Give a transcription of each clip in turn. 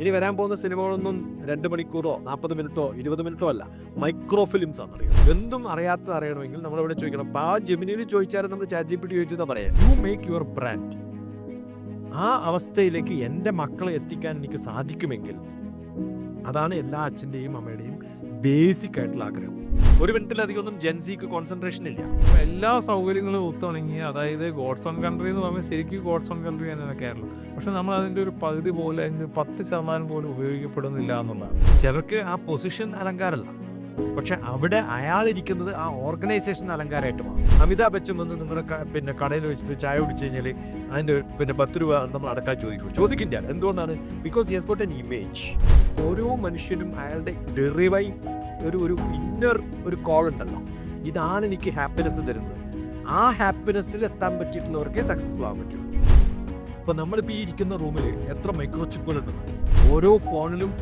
ഇനി വരാൻ പോകുന്ന സിനിമകളൊന്നും രണ്ട് മണിക്കൂറോ നാൽപ്പത് മിനിറ്റോ ഇരുപത് മിനിറ്റോ അല്ല. മൈക്രോ ഫിലിംസ് ആണ് അറിയുന്നത് എന്തും അറിയാത്തത് അറിയണമെങ്കിൽ നമ്മൾ ഇവിടെ ചോദിക്കണം. ആ ജെമിനിയിൽ ചോദിച്ചാലും നമ്മൾ ചാറ്റ് ജി പി ടി ചോദിച്ചതാ പറയാം? യു മേക്ക് യുവർ ബ്രാൻഡ് ആ അവസ്ഥയിലേക്ക് എന്റെ മക്കളെ എത്തിക്കാൻ എനിക്ക് സാധിക്കുമെങ്കിൽ അതാണ് എല്ലാ അച്ഛന്റെയും അമ്മയുടെയും ബേസിക് ആയിട്ടുള്ള ആഗ്രഹം. ഒരു മിനിറ്റിലധികം ഒന്നും ജെൻസിക്ക് കോൺസെൻട്രേഷൻ ഇല്ല. എല്ലാ സൗകര്യങ്ങളും ഒത്തുണങ്ങി അതായത് ഗോഡ്സ് ഓൺ കൺട്രി എന്ന് പറയുമ്പോൾ ശരിക്കും ഗോഡ്സ് ഓൺ കൺട്രി തന്നെയാണ് കേരളം. പക്ഷെ നമ്മൾ അതിന്റെ ഒരു പകുതി പോലും അതിന്റെ പത്ത് ശതമാനം പോലും ഉപയോഗിക്കപ്പെടുന്നില്ല എന്നുള്ളതാണ്. ചിലർക്ക് ആ പൊസിഷൻ അലങ്കാരമല്ല. പക്ഷെ അവിടെ അയാൾ ഇരിക്കുന്നത് ആ ഓർഗനൈസേഷൻ അലങ്കാരമായിട്ട് മാറും. അമിതാഭ് ബച്ചൻ വന്ന് നിങ്ങളുടെ പിന്നെ കടയിൽ വെച്ചിട്ട് ചായ കുടിച്ചു കഴിഞ്ഞാൽ അതിന്റെ പിന്നെ പത്ത് രൂപ നമ്മൾ അടക്കാൻ ചോദിക്കും. ചോദിക്കില്ല. എന്തുകൊണ്ടാണ്? Because he's got an image ഓരോ മനുഷ്യനും അയാളുടെ ഡെറിവൈ ഒരു ഒരു ഇന്നർ ഒരു കോൾ ഉണ്ടല്ലോ. ഇതാണ് എനിക്ക് ഹാപ്പിനെസ് തരുന്നത്. ആ ഹാപ്പിനെസ്സിൽ എത്താൻ പറ്റിയിട്ടുള്ളവർക്കേ സക്സസ്ഫുൾ ആകാൻ പറ്റുള്ളൂ ഇപ്പൊ നമ്മളിപ്പോൾ ഈ ഇരിക്കുന്ന റൂമിൽ എത്ര മൈക്രോ ചിപ്പുകളുണ്ടെന്ന് ഓരോ ഫോണിലും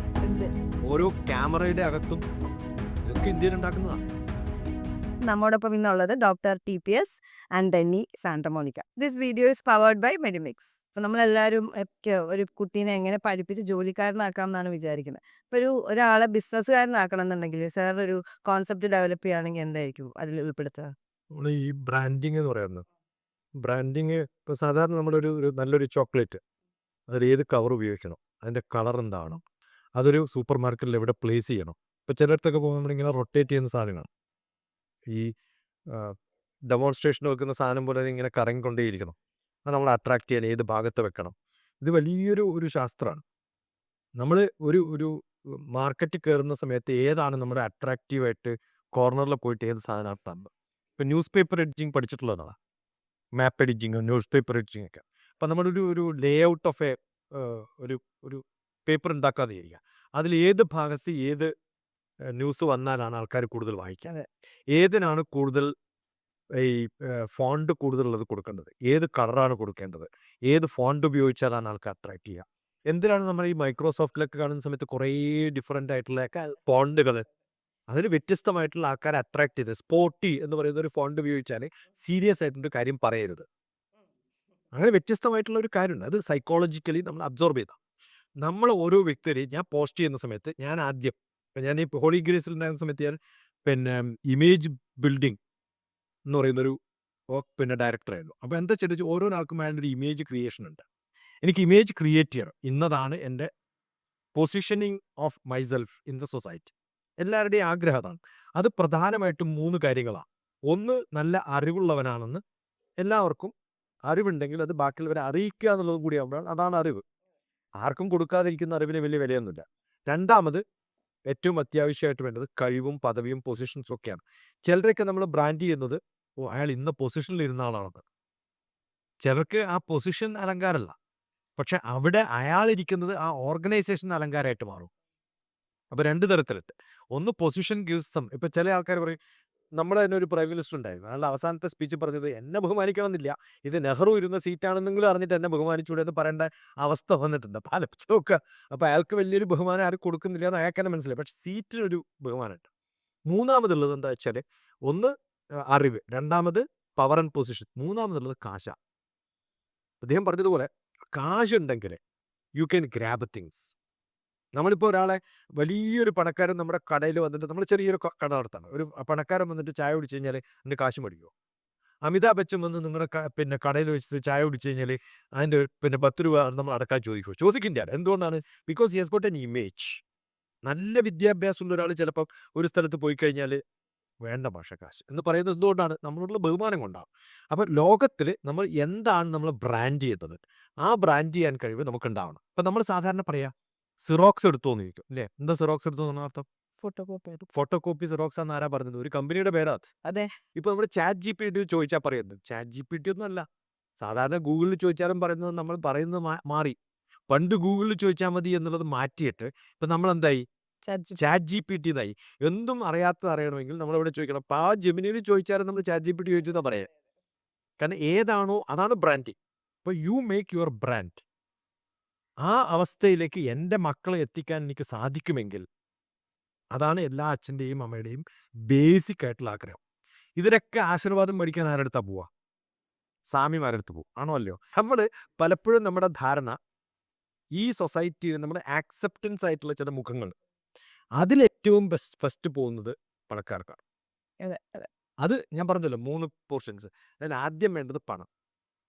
ഓരോ ക്യാമറയുടെ അകത്തും ഇതൊക്കെ ഇന്ത്യയിൽ ഉണ്ടാക്കുന്നതാണ് നമ്മോടൊപ്പം ഇന്നുള്ളത് doctor T P S and Denny Santa Monica this video is powered by Medimix അപ്പോൾ നമ്മളെല്ലാവരും ഒക്കെ ഒരു കുട്ടീനെ എങ്ങനെ പഠിപ്പിച്ച് ജോലിക്കാരനാക്കാം എന്നാണ് വിചാരിക്കുന്നത്. ഇപ്പോൾ ഒരു ഒരാളെ ബിസിനസ്സുകാരനാക്കണം എന്നുണ്ടെങ്കിൽ സാർ ഒരു കോൺസെപ്റ്റ് ഡെവലപ്പ് ചെയ്യുകയാണെങ്കിൽ എന്തായിരിക്കും അതിൽ ഉൾപ്പെടുത്തുക? നമ്മൾ ഈ ബ്രാൻഡിങ് എന്ന് പറയുന്നത്. ബ്രാൻഡിങ് ഇപ്പോൾ സാധാരണ നമ്മളൊരു ഒരു നല്ലൊരു ചോക്ലേറ്റ് അതിൽ ഏത് കവർ ഉപയോഗിക്കണം അതിന്റെ കളർ എന്താണ് അതൊരു സൂപ്പർ മാർക്കറ്റിൽ എവിടെ പ്ലേസ് ചെയ്യണം. ഇപ്പോൾ ചിലയിടത്തൊക്കെ പോകുമ്പോൾ നമ്മളിങ്ങനെ റൊട്ടേറ്റ് ചെയ്യുന്ന സാധനമാണ് ഈ ഡെമോൺസ്ട്രേഷൻ വെക്കുന്ന സാധനം പോലെ ഇങ്ങനെ കറങ്ങിക്കൊണ്ടേയിരിക്കണം അത് നമ്മൾ അട്രാക്ട് ചെയ്യാൻ ഏത് ഭാഗത്ത് വെക്കണം. ഇത് വലിയൊരു ഒരു ശാസ്ത്രമാണ് നമ്മൾ ഒരു ഒരു മാർക്കറ്റിൽ കയറുന്ന സമയത്ത് ഏതാണ് നമ്മുടെ അട്രാക്റ്റീവായിട്ട് കോർണറിൽ പോയിട്ട് ഏത് സാധനമാണ് തന്നത്? ഇപ്പം news paper editing പഠിച്ചിട്ടുള്ളതാണ് map editing news paper editing ഒക്കെ. അപ്പം നമ്മളൊരു ഒരു ലേ ഔട്ട് ഓഫ് എ ഒരു ഒരു പേപ്പർ ഉണ്ടാക്കാതെ ഇരിക്കുക. അതിൽ ഏത് ഭാഗത്ത് ഏത് ന്യൂസ് വന്നാലാണ് ആൾക്കാർ കൂടുതൽ വായിക്കുക. ഏതിനാണ് കൂടുതൽ ഈ ഫോണ്ട് കൂടുതലുള്ളത് കൊടുക്കേണ്ടത്. ഏത് കളറാണ് കൊടുക്കേണ്ടത്? ഏത് ഫോണ്ട് ഉപയോഗിച്ചാലാണ് ആൾക്ക് അട്രാക്ട് ചെയ്യുക എന്തിനാണ് നമ്മൾ ഈ മൈക്രോസോഫ്റ്റിലൊക്കെ കാണുന്ന സമയത്ത് കുറേ ഡിഫറെന്റ് ആയിട്ടുള്ള ഫോണ്ടുകൾ അതിന് വ്യത്യസ്തമായിട്ടുള്ള ആൾക്കാരെ അട്രാക്ട് ചെയ്ത് സ്പോർട്ടി എന്ന് പറയുന്ന ഒരു ഫോണ്ട് ഉപയോഗിച്ചാൽ സീരിയസ് ആയിട്ടൊരു കാര്യം പറയരുത്. അങ്ങനെ വ്യത്യസ്തമായിട്ടുള്ള ഒരു കാര്യമുണ്ട്. അത് സൈക്കോളജിക്കലി നമ്മൾ അബ്സോർബ് ചെയ്താൽ നമ്മൾ ഓരോ വ്യക്തിയെയും ഞാൻ പോസ്റ്റ് ചെയ്യുന്ന സമയത്ത് ഞാൻ ആദ്യം ഞാൻ ഈ ഹോളി ഗ്രേസിൽ ഉണ്ടായിരുന്ന സമയത്ത് ഞാൻ പിന്നെ ഇമേജ് ബിൽഡിംഗ് എന്ന് പറയുന്നൊരു പിന്നെ ഡയറക്ടറായിരുന്നു അപ്പോൾ എന്താ വെച്ചാൽ ഓരോ ആൾക്കും വേണ്ട ഒരു ഇമേജ് ക്രിയേഷൻ ഉണ്ട്. എനിക്ക് ഇമേജ് ക്രിയേറ്റ് ചെയ്യണം. ഇന്നതാണ് എന്റെ positioning of myself in the society എല്ലാവരുടെയും ആഗ്രഹം അതാണ്. അത് പ്രധാനമായിട്ടും മൂന്ന് കാര്യങ്ങളാണ്. ഒന്ന് നല്ല അറിവുള്ളവനാണെന്ന് എല്ലാവർക്കും അറിവുണ്ടെങ്കിൽ അത് ബാക്കിയുള്ളവരെ അറിയിക്കുക എന്നുള്ളതും കൂടി ആകുമ്പോഴാണ് അതാണ് അറിവ്. ആർക്കും കൊടുക്കാതിരിക്കുന്ന അറിവിന് വലിയ വിലയൊന്നുമില്ല. രണ്ടാമത് ഏറ്റവും അത്യാവശ്യമായിട്ട് വേണ്ടത് കഴിവും പദവിയും പൊസിഷൻസും ഒക്കെയാണ്. ചിലരൊക്കെ നമ്മൾ ബ്രാൻഡ് ചെയ്യുന്നത് ഓ അയാൾ ഇന്ന പൊസിഷനിൽ ഇരുന്ന ആളാണെന്ന് ചിലർക്ക് ആ പൊസിഷൻ അലങ്കാരമല്ല പക്ഷെ അവിടെ അയാൾ ഇരിക്കുന്നത് ആ ഓർഗനൈസേഷൻ അലങ്കാരമായിട്ട് മാറും. അപ്പോൾ രണ്ട് തരത്തിലുണ്ട്. ഒന്ന് പൊസിഷൻ ഗിവ്സ് തം ഇപ്പൊ ചില ആൾക്കാർ പറയും നമ്മുടെ തന്നെ ഒരു പ്രൈം മിനിസ്റ്റർ ഉണ്ടായിരുന്നു. അയാളുടെ അവസാനത്തെ സ്പീച്ച് പറഞ്ഞത് എന്നെ ബഹുമാനിക്കണമെന്നില്ല. ഇത് നെഹ്റു ഇരുന്ന സീറ്റാണെന്നെങ്കിലും അറിഞ്ഞിട്ട് എന്നെ ബഹുമാനിച്ചൂടെ എന്ന് പറയേണ്ട അവസ്ഥ വന്നിട്ടുണ്ട്. അപ്പൊ ആലോചിച്ച് നോക്കുക. അപ്പൊ അയാൾക്ക് വലിയൊരു ബഹുമാനം ആരും കൊടുക്കുന്നില്ല എന്ന് അയാൾക്ക് തന്നെ മനസ്സിലായി. പക്ഷെ സീറ്റിനൊരു ബഹുമാനമുണ്ട്. മൂന്നാമതുള്ളത് എന്താ വെച്ചാൽ ഒന്ന് അറിവ്. രണ്ടാമത് പവർ ആൻഡ് പൊസിഷൻ മൂന്നാമതുള്ളത് കാശ. അദ്ദേഹം പറഞ്ഞതുപോലെ കാശ് ഉണ്ടെങ്കിൽ യു ക്യാൻ ഗ്രാബ് തിങ്സ് നമ്മളിപ്പോൾ ഒരാളെ വലിയൊരു പണക്കാരൻ നമ്മുടെ കടയിൽ വന്നിട്ട് നമ്മൾ ചെറിയൊരു കട നടത്താണ്. ഒരു പണക്കാരൻ വന്നിട്ട് ചായ കുടിച്ചു കഴിഞ്ഞാൽ അതിന്റെ കാശ് മേടിക്കുമോ അമിതാഭ് ബച്ചൻ വന്ന് നിങ്ങളുടെ പിന്നെ കടയിൽ വെച്ചിട്ട് ചായ കുടിച്ചു കഴിഞ്ഞാൽ അതിന്റെ പിന്നെ പത്ത് രൂപ നമ്മൾ അടക്കാൻ ചോദിക്കുമോ ചോദിക്കില്ല. എന്തുകൊണ്ടാണ്? Because he has got an image നല്ല വിദ്യാഭ്യാസമുള്ള ഒരാൾ ചിലപ്പം ഒരു സ്ഥലത്ത് പോയി കഴിഞ്ഞാൽ വേണ്ട ഭാഷ കാശ് എന്ന് പറയുന്നത് എന്തുകൊണ്ടാണ്? നമ്മളോടുള്ള ബഹുമാനം കൊണ്ടാണ്. അപ്പം ലോകത്തിൽ നമ്മൾ എന്താണ് നമ്മൾ ബ്രാൻഡ് ചെയ്യുന്നത്? ആ ബ്രാൻഡ് ചെയ്യാൻ കഴിവ് നമുക്ക് ഉണ്ടാവണം അപ്പം നമ്മൾ സാധാരണ പറയാ സിറോക്സ് എടുത്തോന്ന് ചോദിക്കും അല്ലേ? എന്താ സിറോക്സ് എടുത്തു എന്ന് അർത്ഥം? Photo copy photo copy xerox എന്ന് ആരാ പറഞ്ഞത്? ഒരു കമ്പനിയുടെ പേരാ അതെ. ഇപ്പൊ നമ്മൾ ചാറ്റ് ജി പി ടി ചോദിച്ചാൽ പറയുന്നത്. ചാറ്റ് ജി പി ടി ഒന്നും അല്ല. സാധാരണ ഗൂഗിളിൽ ചോദിച്ചാലും പറയുന്നത് നമ്മൾ പറയുന്നത് മാറി. പണ്ട് ഗൂഗിളിൽ ചോദിച്ചാൽ മതി എന്നുള്ളത് മാറ്റിയിട്ട് ഇപ്പൊ നമ്മൾ എന്തായി ചാറ്റ് ജി പി ടി എന്നായി എന്തും അറിയാത്തത് അറിയണമെങ്കിൽ നമ്മൾ ഇവിടെ ചോദിക്കണം. അപ്പൊ ആ ജെമിനിയിൽ ചോദിച്ചാലും നമ്മൾ ചാറ്റ് ജി പി ടി ചോദിച്ചതാ പറയാം. കാരണം ഏതാണോ അതാണ് ബ്രാൻഡിങ്. അപ്പൊ യു മേക്ക് യുവർ ബ്രാൻഡ്. ആ അവസ്ഥയിലേക്ക് എന്റെ മക്കളെ എത്തിക്കാൻ എനിക്ക് സാധിക്കുമെങ്കിൽ അതാണ് എല്ലാ അച്ഛന്റെയും അമ്മയുടെയും ബേസിക് ആയിട്ടുള്ള ആഗ്രഹം. ഇതിനൊക്കെ ആശീർവാദം മേടിക്കാൻ ആരെടുത്താ പോവാ? സ്വാമിമാരെടുത്ത് പോകും ആണോ അല്ലയോ? നമ്മൾ പലപ്പോഴും നമ്മുടെ ധാരണ ഈ സൊസൈറ്റിയിൽ നമ്മുടെ ആക്സെപ്റ്റൻസ് ആയിട്ടുള്ള ചില മുഖങ്ങൾ അതിലേറ്റവും ബെസ്റ്റ് ഫസ്റ്റ് പോകുന്നത് പണക്കാർക്കാണ്. അതെ അതെ. അത് ഞാൻ പറഞ്ഞല്ലോ മൂന്ന് പോർഷൻസ്. അതിൽ ആദ്യം വേണ്ടത് പണം.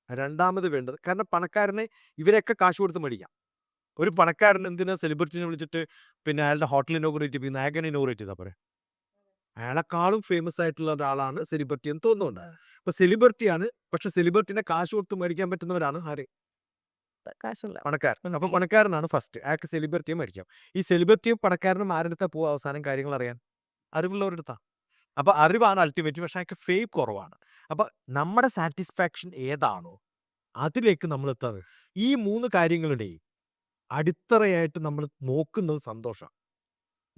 രണ്ടാമത് വേണ്ടത് കാരണം പണക്കാരനെ ഇവരെയൊക്കെ കാശ് കൊടുത്ത് മേടിക്കാം. ഒരു പണക്കാരൻ എന്തിനാ സെലിബ്രിറ്റിനെ വിളിച്ചിട്ട് പിന്നെ അയാളുടെ ഹോട്ടൽ ഇനോഗ്രേറ്റ് ചെയ്ത് നായകനെ ഇനോഗ്രേറ്റ് ചെയ്താൽ പോരെ? അയാളെക്കാളും ഫേമസ് ആയിട്ടുള്ള ഒരാളാണ് സെലിബ്രിറ്റി എന്ന് തോന്നുന്നുണ്ട്. അപ്പൊ സെലിബ്രിറ്റിയാണ് പക്ഷെ സെലിബ്രിറ്റിനെ കാശ് കൊടുത്ത് മേടിക്കാൻ പറ്റുന്നവരാണ് ആര്? കാശുള്ള പണക്കാരൻ. അപ്പൊ പണക്കാരനാണ് ഫസ്റ്റ്. അയാൾക്ക് സെലിബ്രിറ്റിയും മേടിക്കാം. ഈ സെലിബ്രിറ്റിയും പണക്കാരനും ആരുടെ പോവാ അവസാനം കാര്യങ്ങൾ അറിയാൻ? അറിവുള്ളവരെടുത്താ അപ്പൊ അറിവാണ് അൾട്ടിമേറ്റ് പക്ഷെ അയാൾക്ക് ഫേം കുറവാണ്. അപ്പൊ നമ്മുടെ സാറ്റിസ്ഫാക്ഷൻ ഏതാണോ അതിലേക്ക് നമ്മൾ എത്താറ്. ഈ മൂന്ന് കാര്യങ്ങളുടെയും അടിത്തറയായിട്ട് നമ്മൾ നോക്കുന്നത് സന്തോഷം.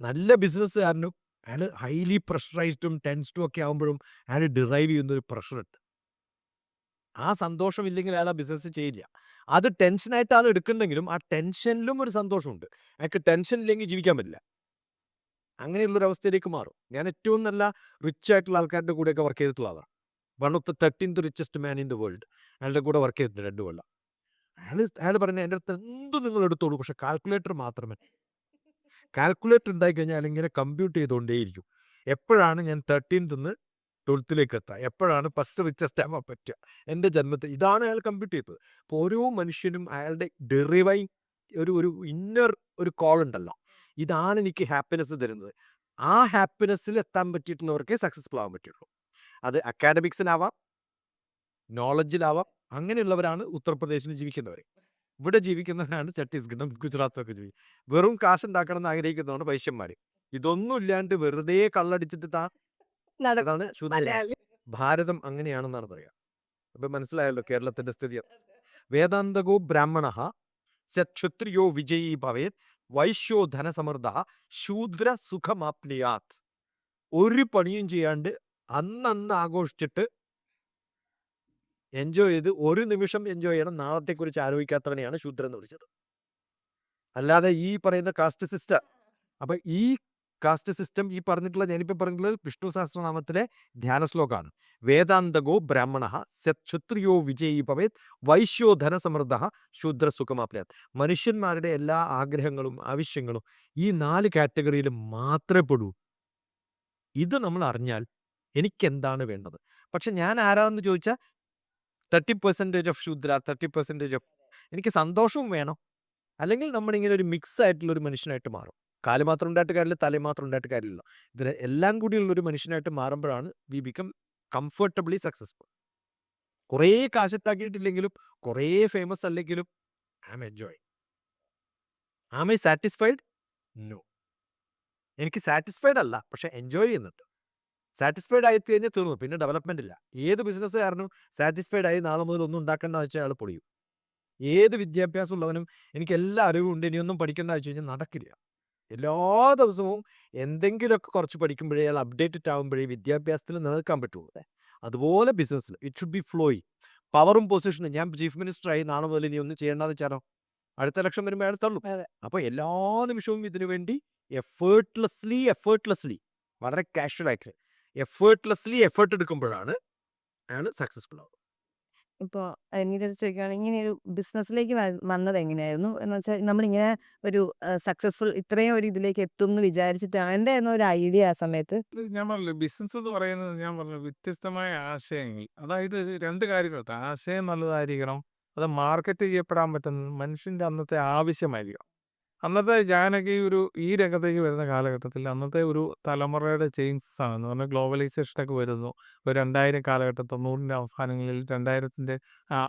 നല്ല ബിസിനസ്സുകാരനും അയാൾ ഹൈലി പ്രഷറൈസ്ഡും ടെൻസ്ഡും ഒക്കെ ആകുമ്പോഴും അയാൾ ഡിറൈവ് ചെയ്യുന്ന ഒരു പ്രഷർ ഉണ്ട്. ആ സന്തോഷം ഇല്ലെങ്കിൽ അയാൾ ആ ബിസിനസ് ചെയ്യില്ല. അത് ടെൻഷനായിട്ടാണ് എടുക്കുന്നെങ്കിലും ആ ടെൻഷനിലും ഒരു സന്തോഷമുണ്ട്. അയാൾക്ക് ടെൻഷൻ ഇല്ലെങ്കിൽ ജീവിക്കാൻ പറ്റില്ല. അങ്ങനെയുള്ളൊരു അവസ്ഥയിലേക്ക് മാറും. ഞാൻ ഏറ്റവും നല്ല റിച്ച് ആയിട്ടുള്ള ആൾക്കാരുടെ കൂടെയൊക്കെ വർക്ക് ചെയ്തിട്ടുള്ള ആളാണ് one of the thirteenth richest man in the world അയാളുടെ കൂടെ വർക്ക് ചെയ്തിട്ടുണ്ട് രണ്ടു കൊല്ലം. അയാൾ അയാൾ പറഞ്ഞ എന്റെ അടുത്ത് എന്തും നിങ്ങൾ എടുത്തോളൂ? പക്ഷെ കാൽക്കുലേറ്റർ മാത്രമേ കാൽക്കുലേറ്റർ ഉണ്ടായി കഴിഞ്ഞാൽ ഇങ്ങനെ കമ്പ്യൂട്ട് ചെയ്തുകൊണ്ടേയിരിക്കും. എപ്പോഴാണ് ഞാൻ തേർട്ടീൻത്ത് നിന്ന് ട്വൽത്തിലേക്ക് എത്താം എപ്പോഴാണ് ഫസ്റ്റ് റിച്ചസ്റ്റ് ആവാൻ പറ്റുക? എന്റെ ജന്മത്തിൽ ഇതാണ് അയാൾ കമ്പ്യൂട്ട് ചെയ്തത്. അപ്പോൾ ഓരോ മനുഷ്യനും അയാളുടെ ഡെറിവൈ ഒരു ഒരു ഇന്നർ ഒരു കോൾ ഉണ്ടല്ലോ. ഇതാണ് എനിക്ക് ഹാപ്പിനെസ് തരുന്നത്. ആ ഹാപ്പിനെസ്സിൽ എത്താൻ പറ്റിയിട്ടുള്ളവർക്കേ സക്സസ്ഫുൾ ആവാൻ പറ്റുള്ളൂ. അത് അക്കാഡമിക്സിലാവാം നോളജിലാവാം അങ്ങനെയുള്ളവരാണ് ഉത്തർപ്രദേശിൽ ജീവിക്കുന്നവർ ഇവിടെ ജീവിക്കുന്നവരാണ് ഛത്തീസ്ഗഡും ഗുജറാത്തും ഒക്കെ ജീവിക്കും വെറും കാശ് ഉണ്ടാക്കണം എന്ന് ആഗ്രഹിക്കുന്നതാണ് വൈശ്യന്മാർ ഇതൊന്നും ഇല്ലാണ്ട് വെറുതെ കള്ളടിച്ചിട്ട് താ അതാണ് ഭാരതം അങ്ങനെയാണെന്നാണ് പറയുക അപ്പൊ മനസ്സിലായല്ലോ കേരളത്തിന്റെ സ്ഥിതി. വേദാന്തകോ ബ്രാഹ്മണ ക്ഷത്രിയോ വിജയി ഭവേത് വൈശ്യോ ധനസമൃദ്ധ ശൂദ്ര സുഖമാപ്നിയാത്. ഒരു പണിയും ചെയ്യാണ്ട് അന്നന്ന് ആഘോഷിച്ചിട്ട് എൻജോയ് ചെയ്ത് ഒരു നിമിഷം എൻജോയ് ചെയ്യണം. നാളത്തെക്കുറിച്ച് ആലോചിക്കാത്തവനെയാണ് ശൂദ്രൻ എന്ന് വിളിച്ചത്. അല്ലാതെ ഈ പറയുന്ന കാസ്റ്റ് സിസ്റ്റം അപ്പൊ ഈ കാസ്റ്റ് സിസ്റ്റം ഈ പറഞ്ഞിട്ടുള്ള ഞാനിപ്പോൾ പറഞ്ഞിട്ടുള്ളത് വിഷ്ണു സഹസ്രനാമത്തിലെ ധ്യാന ശ്ലോകമാണ് വേദാന്തകോ ബ്രാഹ്മണ ക്ഷത്രിയോ വിജയി ഭവേത് വൈശ്യോ ധനസമൃദ്ധ ശൂദ്ര സുഖമാപ്യാത് മനുഷ്യന്മാരുടെ എല്ലാ ആഗ്രഹങ്ങളും ആവശ്യങ്ങളും ഈ നാല് കാറ്റഗറിയിൽ മാത്രമേ പെടൂ. ഇത് നമ്മൾ അറിഞ്ഞാൽ എനിക്കെന്താണ് വേണ്ടത്? പക്ഷെ ഞാൻ ആരാന്ന് ചോദിച്ചാൽ thirty percentage of Shudra thirty percentage of എനിക്ക് സന്തോഷവും വേണം. അല്ലെങ്കിൽ നമ്മളിങ്ങനെ ഒരു മിക്സ് ആയിട്ടുള്ള ഒരു മനുഷ്യനായിട്ട് മാറും. കാൽ മാത്രം ഉണ്ടായിട്ട് കാര്യമില്ല തല മാത്രം ഉണ്ടായിട്ട് കാര്യമില്ല. ഇതിന് എല്ലാം കൂടിയുള്ള ഒരു മനുഷ്യനായിട്ട് മാറുമ്പോഴാണ് വി ബിക്കം കംഫർട്ടബിളി സക്സസ്ഫുൾ. കുറേ കാശത്താക്കിയിട്ടില്ലെങ്കിലും കുറേ ഫേമസ് അല്ലെങ്കിലും I am enjoy. Am I satisfied? No. എനിക്ക് സാറ്റിസ്ഫൈഡ് അല്ല പക്ഷെ എൻജോയ് ചെയ്യുന്നുണ്ട്. സാറ്റിസ്ഫൈഡ് ആയി കഴിഞ്ഞാൽ തീർന്നു പിന്നെ ഡെവലപ്മെന്റ് ഇല്ല. ഏത് ബിസിനസ്സുകാരനും സാറ്റിസ്ഫൈഡ് ആയി നാളെ മുതൽ ഒന്നും ഉണ്ടാക്കേണ്ടെന്ന് വെച്ചാൽ അയാൾ പൊളിയും. ഏത് വിദ്യാഭ്യാസം ഉള്ളവനും എനിക്ക് എല്ലാ അറിവും ഉണ്ട് ഇനിയൊന്നും പഠിക്കേണ്ടതെന്ന് വെച്ച് കഴിഞ്ഞാൽ നടക്കില്ല. എല്ലാ ദിവസവും എന്തെങ്കിലുമൊക്കെ കുറച്ച് പഠിക്കുമ്പോഴേ അയാൾ അപ്ഡേറ്റഡ് ആകുമ്പോഴേ വിദ്യാഭ്യാസത്തിൽ നിലനിൽക്കാൻ പറ്റുള്ളൂ. അതുപോലെ ബിസിനസ്സിൽ ഇറ്റ് ഷുഡ് ബി ഫ്ലോയി പവറും പൊസിഷനും ഞാൻ ചീഫ് മിനിസ്റ്റർ ആയി നാളെ മുതൽ ഇനി ഒന്നും ചെയ്യേണ്ടതെന്ന് വെച്ചാലോ? അടുത്ത ലക്ഷം വരുമ്പോൾ അയാൾ തള്ളും. അപ്പോൾ എല്ലാ നിമിഷവും ഇതിനു വേണ്ടി എഫേർട്ട്ലെസ്ലി എഫേർട്ട്ലെസ്ലി വളരെ കാഷ്വൽ ആയിട്ട് എഫേർട്ട്ലെസ്ലി എഫേർട്ട് എടുക്കുമ്പോഴാണ് അയാൾ സക്സസ്ഫുൾ ആവുക. ഇപ്പോൾ എന്റെ അടുത്ത് ചോദിക്കുകയാണെങ്കിൽ ഇങ്ങനെ ഒരു ബിസിനസ്സിലേക്ക് വന്നത് എങ്ങനെയായിരുന്നു? എന്ന് വെച്ചാൽ നമ്മളിങ്ങനെ ഒരു സക്സസ്ഫുൾ ഇത്രയും ഒരു ഇതിലേക്ക് എത്തും എന്ന് വിചാരിച്ചിട്ടാണ്. എന്തായിരുന്നു ഒരു ഐഡിയ ആ സമയത്ത്? ഞാൻ പറഞ്ഞില്ലേ ബിസിനസ് എന്ന് പറയുന്നത് ഞാൻ പറഞ്ഞു വ്യത്യസ്തമായ ആശയങ്ങൾ. അതായത് രണ്ട് കാര്യങ്ങളുണ്ട് ആശയം നല്ലതായിരിക്കണം അത് മാർക്കറ്റ് ചെയ്യപ്പെടാൻ പറ്റുന്ന മനുഷ്യന്റെ അന്നത്തെ ആവശ്യമായിരിക്കണം. അന്നത്തെ ഞാനൊക്കെ ഈ ഒരു ഈ രംഗത്തേക്ക് വരുന്ന കാലഘട്ടത്തിൽ അന്നത്തെ ഒരു തലമുറയുടെ ചേഞ്ചസ് ആണ്. എന്ന് പറഞ്ഞാൽ ഗ്ലോബലൈസേഷനൊക്കെ വരുന്നു. ഒരു രണ്ടായിരം കാലഘട്ടം തൊണ്ണൂറിന്റെ അവസാനങ്ങളിൽ രണ്ടായിരത്തിന്റെ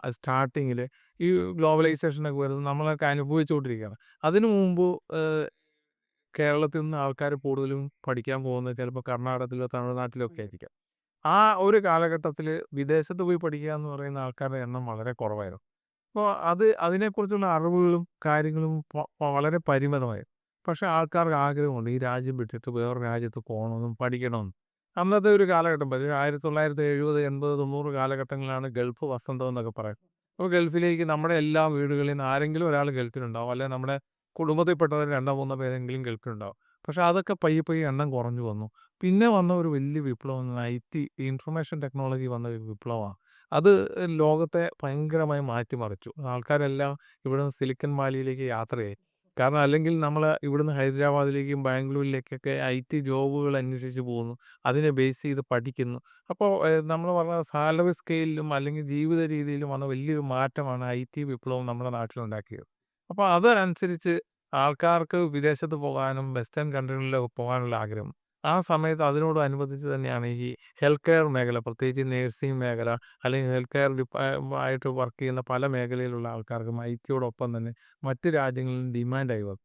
സ്റ്റാർട്ടിങ്ങിൽ ഈ ഗ്ലോബലൈസേഷനൊക്കെ വരുന്നു. നമ്മളൊക്കെ അനുഭവിച്ചുകൊണ്ടിരിക്കുകയാണ്. അതിനു മുമ്പ് കേരളത്തിൽ നിന്ന് ആൾക്കാർ കൂടുതലും പഠിക്കാൻ പോകുന്നത് ചിലപ്പോൾ കർണാടകത്തിലോ തമിഴ്നാട്ടിലോ ഒക്കെ ആയിരിക്കാം. ആ ഒരു കാലഘട്ടത്തിൽ വിദേശത്ത് പോയി പഠിക്കുക എന്ന് പറയുന്ന ആൾക്കാരുടെ എണ്ണം വളരെ കുറവായിരുന്നു. അപ്പോൾ അത് അതിനെക്കുറിച്ചുള്ള അറിവുകളും കാര്യങ്ങളും വളരെ പരിമിതമായിരുന്നു പക്ഷെ ആൾക്കാർക്ക് ആഗ്രഹമുണ്ട് ഈ രാജ്യം വിട്ടിട്ട് വേറെ രാജ്യത്ത് പോകണമെന്നും പഠിക്കണമെന്നും. അന്നത്തെ ഒരു കാലഘട്ടം പറ്റി ആയിരത്തി തൊള്ളായിരത്തി എഴുപത് എൺപത് തൊണ്ണൂറ് കാലഘട്ടങ്ങളിലാണ് ഗൾഫ് വസന്തം എന്നൊക്കെ പറയുന്നത്. അപ്പോൾ ഗൾഫിലേക്ക് നമ്മുടെ എല്ലാ വീടുകളിൽ നിന്ന് ആരെങ്കിലും ഒരാൾ ഗൾഫിലുണ്ടാവും. അല്ലെങ്കിൽ നമ്മുടെ കുടുംബത്തിൽപ്പെട്ടവർ രണ്ടോ മൂന്നോ പേരെങ്കിലും ഗൾഫിലുണ്ടാവും. പക്ഷെ അതൊക്കെ പയ്യെ പയ്യെ എണ്ണം കുറഞ്ഞു വന്നു. പിന്നെ വന്ന ഒരു വലിയ വിപ്ലവം ഐ ടി ഇൻഫർമേഷൻ ടെക്നോളജി വന്ന ഒരു വിപ്ലവമാണ്. അത് ലോകത്തെ ഭയങ്കരമായി മാറ്റിമറിച്ചു. ആൾക്കാരെല്ലാം ഇവിടുന്ന് സിലിക്കൻ വാലിയിലേക്ക് യാത്രയായി. കാരണം അല്ലെങ്കിൽ നമ്മൾ ഇവിടുന്ന് ഹൈദരാബാദിലേക്കും ബാംഗ്ലൂരിലേക്കൊക്കെ ഐടി ജോബുകൾ അന്വേഷിച്ച് പോകുന്നു. അതിനെ ബേസ് ചെയ്ത് പഠിക്കുന്നു. അപ്പോൾ നമ്മൾ പറഞ്ഞ സാലറി സ്കെയിലും അല്ലെങ്കിൽ ജീവിത രീതിയിലും വന്ന വലിയൊരു മാറ്റമാണ് ഐടി വിപ്ലവം നമ്മുടെ നാട്ടിലുണ്ടാക്കിയത്. അപ്പോൾ അതനുസരിച്ച് ആൾക്കാർക്ക് വിദേശത്ത് പോകാനും വെസ്റ്റേൺ കൺട്രികളിലൊക്കെ പോകാനുള്ള ആഗ്രഹം. ആ സമയത്ത് അതിനോട് അതിനോടനുബന്ധിച്ച് തന്നെയാണ് ഈ ഹെൽത്ത് കെയർ മേഖല പ്രത്യേകിച്ച് നേഴ്സിംഗ് മേഖല അല്ലെങ്കിൽ ഹെൽത്ത് കെയർ ഡിപ്പ ആയിട്ട് വർക്ക് ചെയ്യുന്ന പല മേഖലയിലുള്ള ആൾക്കാർക്കും ഐ ടിയോടൊപ്പം തന്നെ മറ്റ് രാജ്യങ്ങളിൽ ഡിമാൻഡായി വന്നു.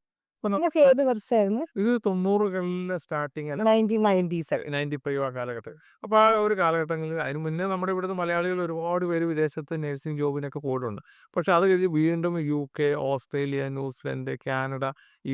ഏത് വർഷമായിരുന്നു ഇത് 90കളിലെ സ്റ്റാർട്ടിങ് അല്ല നയന്റീൻ നയന്റീസ് 95 ആ കാലഘട്ടം. അപ്പോൾ ആ ഒരു കാലഘട്ടങ്ങളിൽ അതിന് മുന്നേ നമ്മുടെ ഇവിടുന്ന് മലയാളികൾ ഒരുപാട് പേര് വിദേശത്ത് നഴ്സിംഗ് ജോബിനൊക്കെ പോയിട്ടുണ്ട്. പക്ഷെ അത് കഴിഞ്ഞ് വീണ്ടും U K Australia, New Zealand, Canada,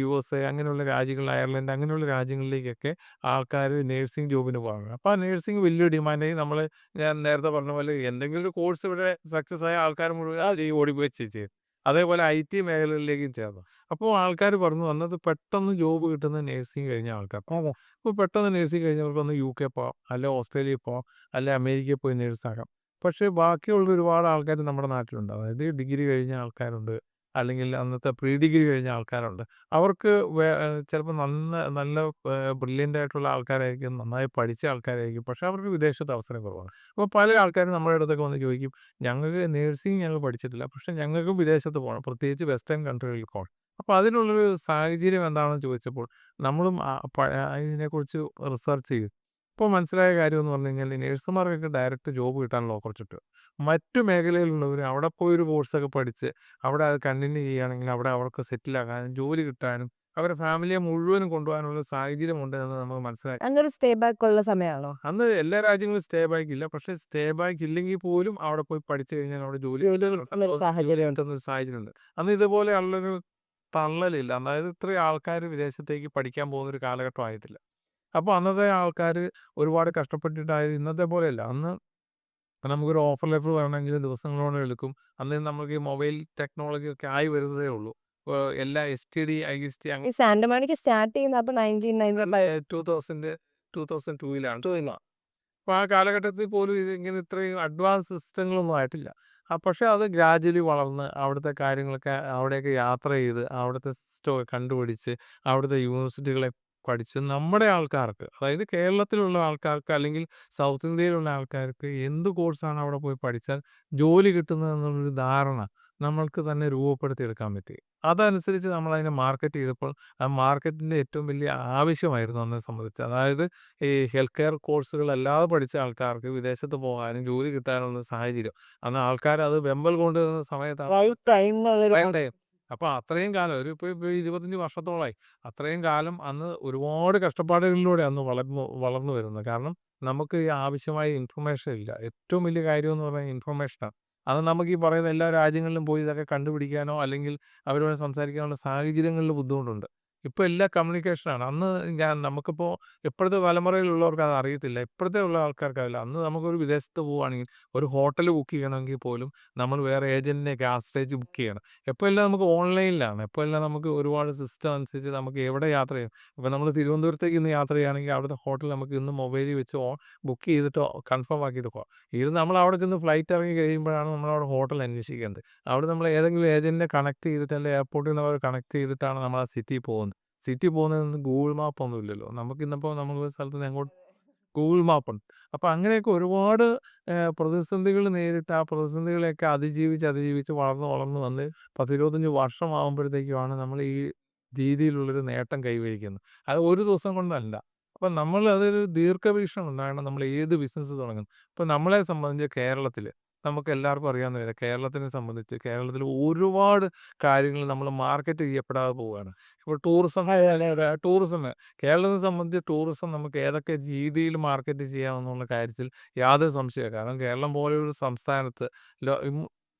U S A അങ്ങനെയുള്ള രാജ്യങ്ങൾ അയർലൻഡ് അങ്ങനെയുള്ള രാജ്യങ്ങളിലേക്കൊക്കെ ആൾക്കാർ നഴ്സിംഗ് ജോബിന് പോകാറുണ്ട്. അപ്പോൾ ആ നഴ്സിംഗ് വലിയ ഡിമാൻഡായി നമ്മൾ ഞാൻ നേരത്തെ പറഞ്ഞ പോലെ എന്തെങ്കിലും ഒരു കോഴ്സ് ഇവിടെ സക്സസ് ആയ ആൾക്കാർ മുഴുവൻ ആ ഓടിപ്പോയി ചെയ്യും. അതേപോലെ ഐ ടി മേഖലയിലേക്കും ചേർന്നു. അപ്പോൾ ആൾക്കാർ പറഞ്ഞു വന്നത് പെട്ടെന്ന് ജോബ് കിട്ടുന്ന നേഴ്സിംഗ് കഴിഞ്ഞ ആൾക്കാർ. അപ്പോൾ പെട്ടെന്ന് നേഴ്സിംഗ് കഴിഞ്ഞവർക്ക് ഒന്ന് യുകെ പോവാം, അല്ലെ ഓസ്ട്രേലിയയിൽ പോവാം, അല്ലെ അമേരിക്കയിൽ പോയി നേഴ്സാകാം പക്ഷേ ബാക്കിയുള്ള ഒരുപാട് ആൾക്കാർ നമ്മുടെ നാട്ടിലുണ്ട്. അതായത് ഡിഗ്രി കഴിഞ്ഞ ആൾക്കാരുണ്ട്. അല്ലെങ്കിൽ അന്നത്തെ പ്രീ ഡിഗ്രി കഴിഞ്ഞ ആൾക്കാരുണ്ട്. അവർക്ക് വേ ചിലപ്പോൾ നന്ന നല്ല ബ്രില്യന്റ് ആയിട്ടുള്ള ആൾക്കാരായിരിക്കും. നന്നായി പഠിച്ച ആൾക്കാരായിരിക്കും. പക്ഷേ അവർക്ക് വിദേശത്ത് അവസരം കുറവാണ്. അപ്പോൾ പല ആൾക്കാരും നമ്മുടെ അടുത്തൊക്കെ വന്ന് ചോദിക്കും ഞങ്ങൾക്ക് നഴ്സിംഗ് ഞങ്ങൾ പഠിച്ചിട്ടില്ല. പക്ഷേ ഞങ്ങൾക്കും വിദേശത്ത് പോകണം. പ്രത്യേകിച്ച് വെസ്റ്റേൺ കൺട്രികളിൽ പോകണം. അപ്പോൾ അതിനുള്ളൊരു സാഹചര്യം എന്താണെന്ന് ചോദിച്ചപ്പോൾ നമ്മളും ഇതിനെക്കുറിച്ച് റിസർച്ച് ചെയ്തു. അപ്പോൾ മനസ്സിലായ കാര്യം എന്ന് പറഞ്ഞു കഴിഞ്ഞാൽ നഴ്സുമാർക്കൊക്കെ ഡയറക്റ്റ് ജോബ് കിട്ടാനുള്ള ഓപ്പർച്യൂണിറ്റി. മറ്റു മേഖലയിലുള്ളവർ അവിടെ പോയി ഒരു കോഴ്സൊക്കെ പഠിച്ച് അവിടെ അത് കണ്ടിന്യൂ ചെയ്യുകയാണെങ്കിൽ അവിടെ അവർക്ക് സെറ്റിൽ ആകാനും ജോലി കിട്ടാനും അവരുടെ ഫാമിലിയെ മുഴുവനും കൊണ്ടുപോകാനുള്ള സാഹചര്യമുണ്ട് എന്ന് നമുക്ക് മനസ്സിലായി അങ്ങനെ സ്റ്റേ ബാക്ക് ഉള്ള സമയമാണോ അന്ന് എല്ലാ രാജ്യങ്ങളും സ്റ്റേ ബാക്ക് ഇല്ല. പക്ഷേ സ്റ്റേ ബാക്ക് ഇല്ലെങ്കിൽ പോലും അവിടെ പോയി പഠിച്ചു കഴിഞ്ഞാൽ അവിടെ ജോലി കിട്ടുന്നൊരു സാഹചര്യമുണ്ട്. കിട്ടുന്നൊരു സാഹചര്യമുണ്ട്. അന്ന് ഇതുപോലെയുള്ളൊരു തള്ളലില്ല. അതായത് ഇത്രയും ആൾക്കാർ വിദേശത്തേക്ക് പഠിക്കാൻ പോകുന്ന ഒരു കാലഘട്ടം ആയിട്ടില്ല. അപ്പോൾ അന്നത്തെ ആൾക്കാർ ഒരുപാട് കഷ്ടപ്പെട്ടിട്ടായത് ഇന്നത്തെ പോലെയല്ല. അന്ന് നമുക്കൊരു ഓഫർ ലെറ്റർ വരണമെങ്കിൽ ദിവസങ്ങളോളം എടുക്കും. അന്ന് നമുക്ക് ഈ മൊബൈൽ ടെക്നോളജി ഒക്കെ ആയി വരുന്നതേ ഉള്ളൂ. എല്ലാ S T D I S T Santa Monica start ചെയ്യുന്ന അപ്പോൾ നയന്റീൻ ടൂ തൗസൻഡ് ടൂ 2000 2002ലാണ്. 2002 അപ്പോൾ ആ കാലഘട്ടത്തിൽ പോലും ഇത് ഇങ്ങനെ ഇത്രയും അഡ്വാൻസ് സിസ്റ്റങ്ങളൊന്നും ആയിട്ടില്ല. ആ പക്ഷേ അത് ഗ്രാജ്വലി വളർന്ന് അവിടുത്തെ കാര്യങ്ങളൊക്കെ അവിടെയൊക്കെ യാത്ര ചെയ്ത് അവിടുത്തെ സിസ്റ്റമൊക്കെ കണ്ടുപിടിച്ച് അവിടുത്തെ യൂണിവേഴ്സിറ്റികളെ പഠിച്ച് നമ്മുടെ ആൾക്കാർക്ക് അതായത് കേരളത്തിലുള്ള ആൾക്കാർക്ക് അല്ലെങ്കിൽ സൗത്ത് ഇന്ത്യയിലുള്ള ആൾക്കാർക്ക് എന്ത് കോഴ്സാണ് അവിടെ പോയി പഠിച്ചാൽ ജോലി കിട്ടുന്നത് എന്നുള്ളൊരു ധാരണ നമ്മൾക്ക് തന്നെ രൂപപ്പെടുത്തിയെടുക്കാൻ പറ്റി. അതനുസരിച്ച് നമ്മൾ അതിനെ മാർക്കറ്റ് ചെയ്തപ്പോൾ ആ മാർക്കറ്റിന്റെ ഏറ്റവും വലിയ ആവശ്യമായിരുന്നു എന്നെ സംബന്ധിച്ച്. അതായത് ഈ ഹെൽത്ത് കെയർ കോഴ്സുകൾ അല്ലാതെ പഠിച്ച ആൾക്കാർക്ക് വിദേശത്ത് പോകാനും ജോലി കിട്ടാനുള്ള സാഹചര്യം. അന്ന് ആൾക്കാർ അത് വെമ്പൽ കൊണ്ടുവരുന്ന സമയത്താണ് അപ്പോൾ അത്രയും കാലം ഒരു ഇപ്പോൾ ഇപ്പോൾ 25 വർഷത്തോളമായി. അത്രയും കാലം അന്ന് ഒരുപാട് കഷ്ടപ്പാടുകളിലൂടെ അന്ന് വളർന്നു വളർന്നു വരുന്നത്. കാരണം നമുക്ക് ഈ ആവശ്യമായ ഇൻഫർമേഷൻ ഇല്ല. ഏറ്റവും വലിയ കാര്യം എന്ന് പറഞ്ഞാൽ ഇൻഫർമേഷനാണ്. അത് നമുക്ക് ഈ പറയുന്ന എല്ലാ രാജ്യങ്ങളിലും പോയി ഇതൊക്കെ കണ്ടുപിടിക്കാനോ അല്ലെങ്കിൽ അവരോട് സംസാരിക്കാനുള്ള സാഹചര്യങ്ങളിൽ ബുദ്ധിമുട്ടുണ്ട്. ഇപ്പോൾ എല്ലാ കമ്മ്യൂണിക്കേഷനാണ്. അന്ന് ഞാൻ നമുക്കിപ്പോൾ ഇപ്പോഴത്തെ തലമുറയിലുള്ളവർക്ക് അത് അറിയത്തില്ല. ഇപ്പോഴത്തെ ഉള്ള ആൾക്കാർക്ക് അറിയില്ല. അന്ന് നമുക്കൊരു വിദേശത്ത് പോവുകയാണെങ്കിൽ ഒരു ഹോട്ടൽ ബുക്ക് ചെയ്യണമെങ്കിൽ പോലും നമ്മൾ വേറെ ഏജന്റിനെയൊക്കെ ആശ്രയിച്ച് ബുക്ക് ചെയ്യണം. എപ്പോൾ എല്ലാം നമുക്ക് ഓൺലൈനിലാണ്. എപ്പോൾ എല്ലാം നമുക്ക് ഒരുപാട് സിസ്റ്റം അനുസരിച്ച് നമുക്ക് എവിടെ യാത്ര ചെയ്യാം. ഇപ്പോൾ നമ്മൾ തിരുവനന്തപുരത്തേക്ക് ഇന്ന് യാത്ര ചെയ്യുകയാണെങ്കിൽ അവിടുത്തെ ഹോട്ടൽ നമുക്ക് ഇന്ന് മൊബൈലിൽ വെച്ച് ഓ ബുക്ക് ചെയ്തിട്ട് കൺഫേം ആക്കിയിട്ട് പോകാം. ഇത് നമ്മൾ അവിടെ ചെന്ന് ഫ്ലൈറ്റ് ഇറങ്ങി കഴിയുമ്പോഴാണ് നമ്മളവിടെ ഹോട്ടൽ അന്വേഷിക്കേണ്ടത്. അവിടെ നമ്മൾ ഏതെങ്കിലും ഏജന്റിനെ കണക്ട് ചെയ്തിട്ട് അല്ലെങ്കിൽ എയർപോർട്ടിൽ നിന്ന് അവരെ കണക്ട് ചെയ്തിട്ടാണ് നമ്മൾ ആ സിറ്റിയിൽ പോകുന്നത്. സിറ്റിയിൽ പോകുന്നതിന് ഗൂഗിൾ മാപ്പ് ഒന്നും ഇല്ലല്ലോ. നമുക്കിന്നിപ്പോൾ നമ്മളൊരു സ്ഥലത്ത് നിന്ന് എങ്ങോട്ട് ഗൂഗിൾ മാപ്പുണ്ട്. അപ്പം അങ്ങനെയൊക്കെ ഒരുപാട് പ്രതിസന്ധികൾ നേരിട്ട് ആ പ്രതിസന്ധികളെയൊക്കെ അതിജീവിച്ച് അതിജീവിച്ച് വളർന്ന് വളർന്ന് വന്ന് 10, 25 വർഷമാകുമ്പോഴത്തേക്കുമാണ് നമ്മൾ ഈ രീതിയിലുള്ളൊരു നേട്ടം കൈവരിക്കുന്നത്. അത് ഒരു ദിവസം കൊണ്ടല്ല. അപ്പം നമ്മൾ അതൊരു ദീർഘവീക്ഷണം ഉണ്ടാകണം നമ്മൾ ഏത് ബിസിനസ് തുടങ്ങുന്നു ഇപ്പം നമ്മളെ സംബന്ധിച്ച് കേരളത്തിൽ നമുക്ക് എല്ലാവർക്കും അറിയാവുന്ന കാര്യം കേരളത്തിനെ സംബന്ധിച്ച് കേരളത്തിൽ ഒരുപാട് കാര്യങ്ങൾ നമ്മൾ മാർക്കറ്റ് ചെയ്യപ്പെടാതെ പോവുകയാണ്. ഇപ്പോൾ ടൂറിസം ടൂറിസം കേരളത്തെ സംബന്ധിച്ച് ടൂറിസം നമുക്ക് ഏതൊക്കെ രീതിയിൽ മാർക്കറ്റ് ചെയ്യാമെന്നുള്ള കാര്യത്തിൽ യാതൊരു സംശയമില്ല. കാരണം കേരളം പോലെയൊരു സംസ്ഥാനത്ത്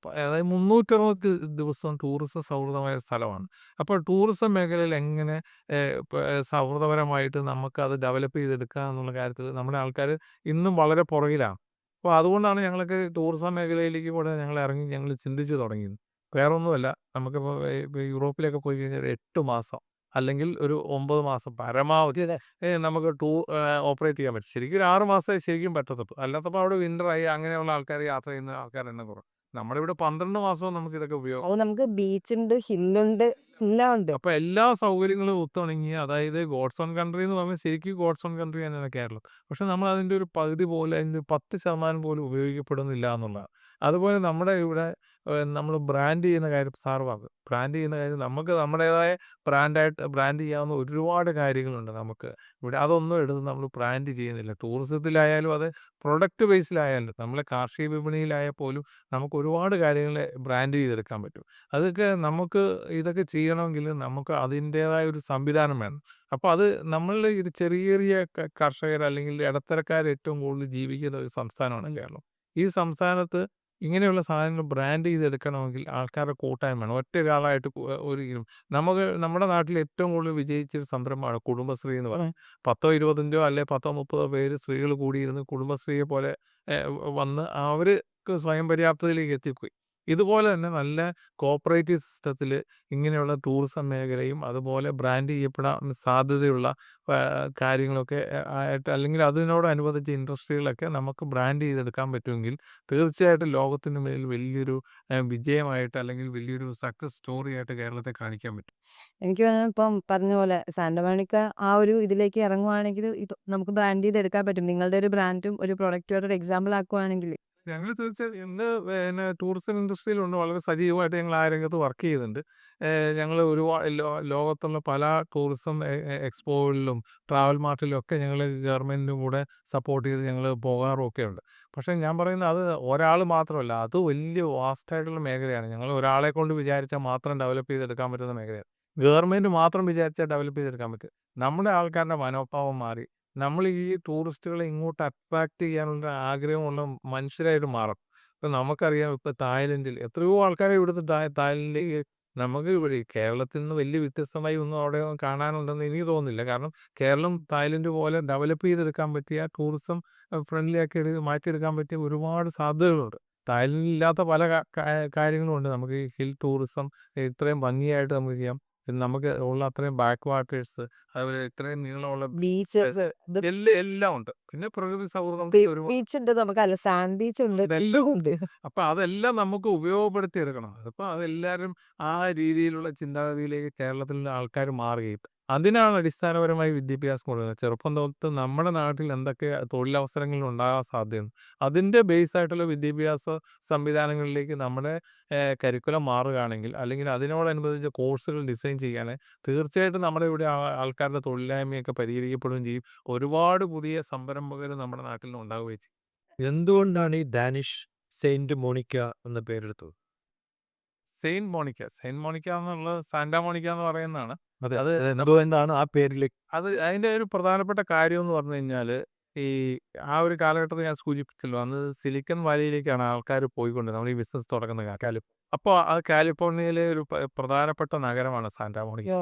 അതായത് 360 ദിവസവും ടൂറിസം സൗഹൃദമായ സ്ഥലമാണ്. അപ്പോൾ ടൂറിസം മേഖലയിൽ എങ്ങനെ സൗഹൃദപരമായിട്ട് നമുക്ക് സൗഹൃദപരമായിട്ട് നമുക്കത് ഡെവലപ്പ് ചെയ്തെടുക്കുക എന്നുള്ള കാര്യത്തിൽ നമ്മുടെ ആൾക്കാർ ഇന്നും വളരെ പുറകിലാണ്. അപ്പോൾ അതുകൊണ്ടാണ് ഞങ്ങൾക്ക് ടൂറിസം മേഖലയിലേക്ക് കൂടെ ഞങ്ങൾ ഇറങ്ങി ഞങ്ങൾ ചിന്തിച്ച് തുടങ്ങിയത്. വേറൊന്നുമല്ല നമുക്കിപ്പോൾ ഇപ്പോ യൂറോപ്പിലൊക്കെ പോയി കഴിഞ്ഞാൽ ഒരു 8 മാസം അല്ലെങ്കിൽ ഒരു 9 മാസം പരമാവധി നമുക്ക് ടൂർ ഓപ്പറേറ്റ് ചെയ്യാൻ പറ്റും. ശരിക്കും ഒരു 6 മാസമേ ശരിക്കും പറ്റത്തുള്ളൂ. അല്ലാത്തപ്പോൾ അവിടെ വിന്ററായി അങ്ങനെയുള്ള ആൾക്കാർ യാത്ര ചെയ്യുന്ന ആൾക്കാർ കുറവ്. നമ്മുടെ ഇവിടെ 12 മാസവും നമുക്ക് ഇതൊക്കെ ഉപയോഗം നമുക്ക് ബീച്ചുണ്ട് ഹില്ലുണ്ട് എല്ലാം ഉണ്ട് അപ്പൊ എല്ലാ സൗകര്യങ്ങളും ഒത്തിണങ്ങി അതായത് ഗോഡ്സ് ഓൺ കൺട്രി എന്ന് പറയുമ്പോൾ ശരിക്കും ഗോഡ്സ് ഓൺ കൺട്രി തന്നെയാണ് കേരളം. പക്ഷെ നമ്മൾ അതിന്റെ ഒരു പകുതി പോലെ അതിന്റെ പത്ത് ശതമാനം പോലും ഉപയോഗിക്കപ്പെടുന്നില്ല എന്നുള്ളതാണ്. അതുപോലെ നമ്മുടെ ഇവിടെ നമ്മൾ ബ്രാൻഡ് ചെയ്യുന്ന കാര്യം സാർവാക്ക് ബ്രാൻഡ് ചെയ്യുന്ന കാര്യം നമുക്ക് നമ്മുടേതായ ബ്രാൻഡായിട്ട് ബ്രാൻഡ് ചെയ്യാവുന്ന ഒരുപാട് കാര്യങ്ങളുണ്ട് നമുക്ക്. ഇവിടെ അതൊന്നും എടുത്ത് നമ്മൾ ബ്രാൻഡ് ചെയ്യുന്നില്ല. ടൂറിസത്തിലായാലും അത് പ്രൊഡക്റ്റ് ബേസിലായാലും നമ്മളെ കാർഷിക വിപണിയിലായാൽ പോലും നമുക്ക് ഒരുപാട് കാര്യങ്ങൾ ബ്രാൻഡ് ചെയ്തെടുക്കാൻ പറ്റും. അതൊക്കെ നമുക്ക് ഇതൊക്കെ ചെയ്യണമെങ്കിൽ നമുക്ക് അതിന്റേതായ ഒരു സംവിധാനം വേണം. അപ്പോൾ അത് നമ്മൾ ഇത് ചെറിയ ചെറിയ കർഷകർ അല്ലെങ്കിൽ ഇടത്തരക്കാർ ഏറ്റവും കൂടുതൽ ജീവിക്കുന്ന ഒരു സംസ്ഥാനമാണ് കേരളം. ഈ സംസ്ഥാനത്ത് ഇങ്ങനെയുള്ള സാധനങ്ങൾ ബ്രാൻഡ് ചെയ്തെടുക്കണമെങ്കിൽ ആൾക്കാരുടെ കൂട്ടായ്മ വേണം. ഒറ്റ ഒരാളായിട്ട് ഒരു ഒരിക്കലും നമുക്ക് നമ്മുടെ നാട്ടിൽ ഏറ്റവും കൂടുതൽ വിജയിച്ചൊരു സംരംഭമാണ് കുടുംബശ്രീ എന്ന് പറയുന്നത്. പത്തോ ഇരുപത്തഞ്ചോ അല്ലെ പത്തോ മുപ്പതോ പേര് സ്ത്രീകൾ കൂടിയിരുന്ന് കുടുംബശ്രീയെ പോലെ വന്ന് അവർക്ക് സ്വയം പര്യാപ്തതയിലേക്ക് എത്തിപ്പോയി. ഇതുപോലെ തന്നെ നല്ല കോപ്പറേറ്റീവ് സിസ്റ്റത്തിൽ ഇങ്ങനെയുള്ള ടൂറിസം മേഖലയും അതുപോലെ ബ്രാൻഡ് ചെയ്യപ്പെടാൻ സാധ്യതയുള്ള കാര്യങ്ങളൊക്കെ ആയിട്ട് അല്ലെങ്കിൽ അതിനോടനുബന്ധിച്ച ഇൻഡസ്ട്രികളൊക്കെ നമുക്ക് ബ്രാൻഡ് ചെയ്തെടുക്കാൻ പറ്റുമെങ്കിൽ തീർച്ചയായിട്ടും ലോകത്തിന് മേൽ വലിയൊരു വിജയമായിട്ട് അല്ലെങ്കിൽ വലിയൊരു സക്സസ് സ്റ്റോറി ആയിട്ട് കേരളത്തെ കാണിക്കാൻ പറ്റും. എനിക്ക് ഇപ്പം പറഞ്ഞ പോലെ സാന്റമാണിക്ക ആ ഒരു ഇതിലേക്ക് ഇറങ്ങുവാണെങ്കിൽ നമുക്ക് ബ്രാൻഡ് ചെയ്ത് എടുക്കാൻ പറ്റും. നിങ്ങളുടെ ഒരു ബ്രാൻഡും ഒരു പ്രൊഡക്റ്റും ഒരു എക്സാമ്പിൾ ആക്കുവാണെങ്കിൽ ഞങ്ങൾ തീർച്ചയായും ഇന്ന് പിന്നെ ടൂറിസം ഇൻഡസ്ട്രിയിലുണ്ട്. വളരെ സജീവമായിട്ട് ഞങ്ങൾ ആ രംഗത്ത് വർക്ക് ചെയ്യുന്നുണ്ട് ഞങ്ങൾ ഒരുപാട് ലോകത്തുള്ള പല ടൂറിസം എക്സ്പോകളിലും ട്രാവൽ മാർട്ടിലും ഒക്കെ ഞങ്ങൾ ഗവൺമെന്റിനും കൂടെ സപ്പോർട്ട് ചെയ്ത് ഞങ്ങൾ പോകാറും ഒക്കെ ഉണ്ട്. പക്ഷേ ഞാൻ പറയുന്നത് അത് ഒരാൾ മാത്രമല്ല അത് വലിയ വാസ്റ്റായിട്ടുള്ള മേഖലയാണ്. ഞങ്ങൾ ഒരാളെ കൊണ്ട് വിചാരിച്ചാൽ മാത്രം ഡെവലപ്പ് ചെയ്തെടുക്കാൻ പറ്റുന്ന മേഖലയാണ്. ഗവൺമെന്റ് മാത്രം വിചാരിച്ചാൽ ഡെവലപ്പ് ചെയ്തെടുക്കാൻ പറ്റും. നമ്മുടെ ആൾക്കാരുടെ മനോഭാവം മാറി നമ്മൾ ഈ ടൂറിസ്റ്റുകളെ ഇങ്ങോട്ട് അട്രാക്ട് ചെയ്യാനുള്ള ആഗ്രഹമുള്ള മനുഷ്യരായിട്ട് മാറും ഇപ്പം നമുക്കറിയാം ഇപ്പം തായ്ലൻഡിൽ എത്രയോ ആൾക്കാരെ ഇവിടുത്തെ തായ് തായ്ലൻഡിലേക്ക് നമുക്ക് ഇവിടെ കേരളത്തിൽ നിന്ന് വലിയ വ്യത്യസ്തമായി ഒന്നും അവിടെ കാണാനുണ്ടെന്ന് എനിക്ക് തോന്നുന്നില്ല. കാരണം കേരളം തായ്ലൻഡ് പോലെ ഡെവലപ്പ് ചെയ്തെടുക്കാൻ പറ്റിയ ടൂറിസം ഫ്രണ്ട്ലി ആക്കി എടു മാറ്റിയെടുക്കാൻ പറ്റിയ ഒരുപാട് സാധ്യതകളുണ്ട്. തായ്ലൻഡിൽ ഇല്ലാത്ത പല കാര്യങ്ങളും ഉണ്ട് നമുക്ക് ഈ ഹിൽ ടൂറിസം ഇത്രയും ഭംഗിയായിട്ട് നമുക്ക് ചെയ്യാം. നമുക്ക് ഉള്ള അത്രയും ബാക്ക് വാട്ടേഴ്സ് അതുപോലെ ഇത്രയും നീളമുള്ള ബീച്ചസ് എല്ലാം എല്ലാം ഉണ്ട്. പിന്നെ പ്രകൃതി സൗഹൃദം ബീച്ച് ഉണ്ട് നമുക്ക് അല്ല സാൻഡ് ബീച്ച് ഉണ്ട് ഇതെല്ലാം ഉണ്ട്. അപ്പൊ അതെല്ലാം നമുക്ക് ഉപയോഗപ്പെടുത്തി എടുക്കണം അതിപ്പോ അതെല്ലാരും ആ രീതിയിലുള്ള ചിന്താഗതിയിലേക്ക് കേരളത്തിലുള്ള ആൾക്കാർ മാറുകയും അതിനാണ് അടിസ്ഥാനപരമായി വിദ്യാഭ്യാസം കൊടുക്കുന്നത്. ചെറുപ്പം തൊട്ട് നമ്മുടെ നാട്ടിൽ എന്തൊക്കെ തൊഴിലവസരങ്ങൾ ഉണ്ടാകാൻ സാധ്യതയുണ്ട് അതിന്റെ ബേസ് ആയിട്ടുള്ള വിദ്യാഭ്യാസ സംവിധാനങ്ങളിലേക്ക് നമ്മുടെ കരിക്കുലം മാറുകയാണെങ്കിൽ അല്ലെങ്കിൽ അതിനോടനുബന്ധിച്ച കോഴ്സുകൾ ഡിസൈൻ ചെയ്യാൻ തീർച്ചയായിട്ടും നമ്മുടെ ഇവിടെ ആൾക്കാരുടെ തൊഴിലില്ലായ്മയൊക്കെ പരിഹരിക്കപ്പെടുകയും ചെയ്യും. ഒരുപാട് പുതിയ സംരംഭകർ നമ്മുടെ നാട്ടിൽ ഉണ്ടാവുകയും ചെയ്യും. എന്തുകൊണ്ടാണ് ഈ ഡാനിഷ് സെയിന്റ് മോണിക്ക എന്ന പേരെടുത്തത്? Saint Monica. സെയിന്റ് മോണിക്ക എന്നുള്ളത് സാന്റാ മോണിക്ക എന്ന് പറയുന്നതാണ്. അതെ. അത് അത് എന്താണ് ആ പേരിൽ അത് അതിന്റെ ഒരു പ്രധാനപ്പെട്ട കാര്യം എന്ന് പറഞ്ഞു കഴിഞ്ഞാൽ ഈ ആ ഒരു കാലഘട്ടത്തിൽ ഞാൻ സൂചിപ്പിച്ചല്ലോ അന്ന് സിലിക്കൺ വാലിയിലേക്കാണ് ആൾക്കാർ പോയിക്കൊണ്ട് നമ്മൾ ഈ ബിസിനസ് തുടങ്ങുന്ന കാലം അപ്പോൾ ആ കാലിഫോർണിയയിലെ ഒരു പ്രധാനപ്പെട്ട നഗരമാണ് സാന്റാ മോണിക്ക.